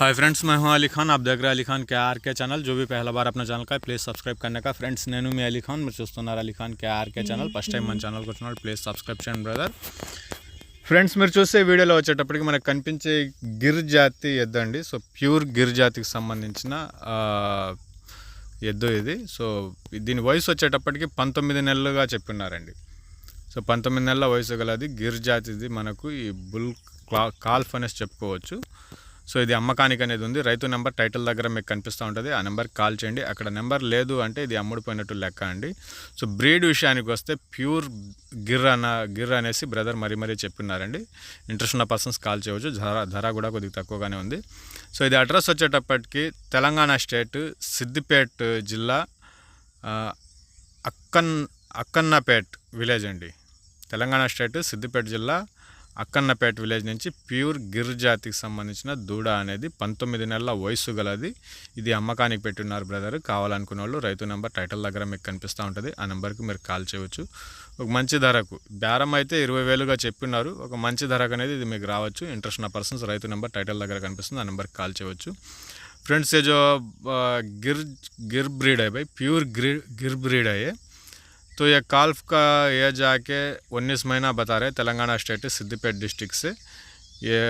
Hi friends मैं हूं अली खान आप देख रहे हैं अली खान के आर के ఛానల్ जो भी पहला बार अपना ఛానల్ का ప్లీజ్ సబ్స్క్రైబ్ करने का ఫ్రెండ్స్ నేను మీ అలీ ఖాన్ మీరు చూస్తున్నారు Ali Khan K RK channel first time మన ఛానల్కి వచ్చిన ప్లీజ్ సబ్స్క్రైబ్ చేయండి బ్రదర్ ఫ్రెండ్స్ మీరు చూసే వీడియోలో వచ్చేటప్పటికి మనకు కనిపించే గిర్ జాతి ఎద్దు అండి సో ప్యూర్ గిర్ జాతికి సంబంధించిన ఆ, ఎద్దు ఇది సో దీని వయసు వచ్చేటప్పటికి పంతొమ్మిది నెలలుగా చెప్పున్నారండి సో పంతొమ్మిది నెలల వయసు గలది గిర్ జాతిది మనకు ఈ బుల్ క్లా కాల్ఫ్ అనేసి చెప్పుకోవచ్చు సో ఇది అమ్మకానికి అనేది ఉంది. రైతు నెంబర్ టైటిల్ దగ్గర మీకు కనిపిస్తూ ఉంటుంది. ఆ నెంబర్కి కాల్ చేయండి. అక్కడ నెంబర్ లేదు అంటే ఇది అమ్ముడుపోయినట్టు లెక్క అండి. సో బ్రీడ్ విషయానికి వస్తే ప్యూర్ గిర్ అన్న గిర్ అనేసి బ్రదర్ మరీ మరీ చెప్పినారండి ఇంట్రెస్ట్ ఉన్న పర్సన్స్ కాల్ చేయవచ్చు. ధర ధర కూడా కొద్దిగా తక్కువగానే ఉంది. సో ఇది అడ్రస్ వచ్చేటప్పటికి తెలంగాణ స్టేట్ సిద్దిపేట్ జిల్లా అక్కన్ అక్కన్నపేట్ విలేజ్ అండి. తెలంగాణ స్టేట్ సిద్దిపేట జిల్లా అక్కన్నపేట విలేజ్ నుంచి ప్యూర్ గిర్ జాతికి సంబంధించిన దూడ అనేది పంతొమ్మిది నెలల వయసు గలది ఇది అమ్మకానికి పెట్టున్నారు బ్రదర్ కావాలనుకున్న వాళ్ళు రైతు నెంబర్ టైటిల్ దగ్గర మీకు కనిపిస్తూ ఉంటుంది ఆ నెంబర్కి మీరు కాల్ చేయవచ్చు ఒక మంచి ధరకు బేరం అయితే ఇరవై వేలుగా చెప్పినారు ఒక మంచి ధరకు అనేది ఇది మీకు రావచ్చు ఇంట్రెస్ట్ ఉన్న పర్సన్స్ రైతు నెంబర్ టైటిల్ దగ్గర కనిపిస్తుంది ఆ నెంబర్కి కాల్ చేయవచ్చు फ्रेंड्स ये जो आ, गिर गिर ब्रीड है भाई प्योर गिर गिर ब्रीड है ये तो ये काल्फ का एज आके उन्नीस महीना बता रहे हैं तेलंगाना स्टेट सिद्दीपेट डिस्ट्रिक्ट से ये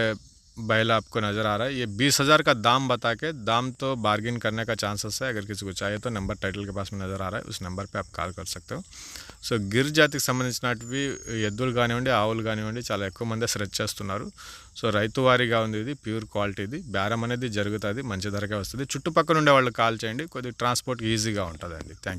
बैल आपको नज़र आ रहा है ये बीस हज़ार का दाम बता के दाम तो बार्गिन करने का चांसेस है अगर किसी को चाहिए तो नंबर टाइटल के पास में नज़र आ रहा है उस नंबर पे आप కాల్ कर सकते हो సో గిర్ జాతికి సంబంధించినవి ఎద్దులు కానివ్వండి ఆవులు కానివ్వండి చాలా ఎక్కువ మంది సెర్చ్ చేస్తున్నారు సో రైతు వారీగా ఉంది ఇది ప్యూర్ క్వాలిటీది బేరం అనేది జరుగుతుంది మంచి ధరకే వస్తుంది చుట్టుపక్కల ఉండే వాళ్ళు కాల్ చేయండి కొద్దిగా ట్రాన్స్పోర్ట్ ఈజీగా ఉంటుందండి థ్యాంక్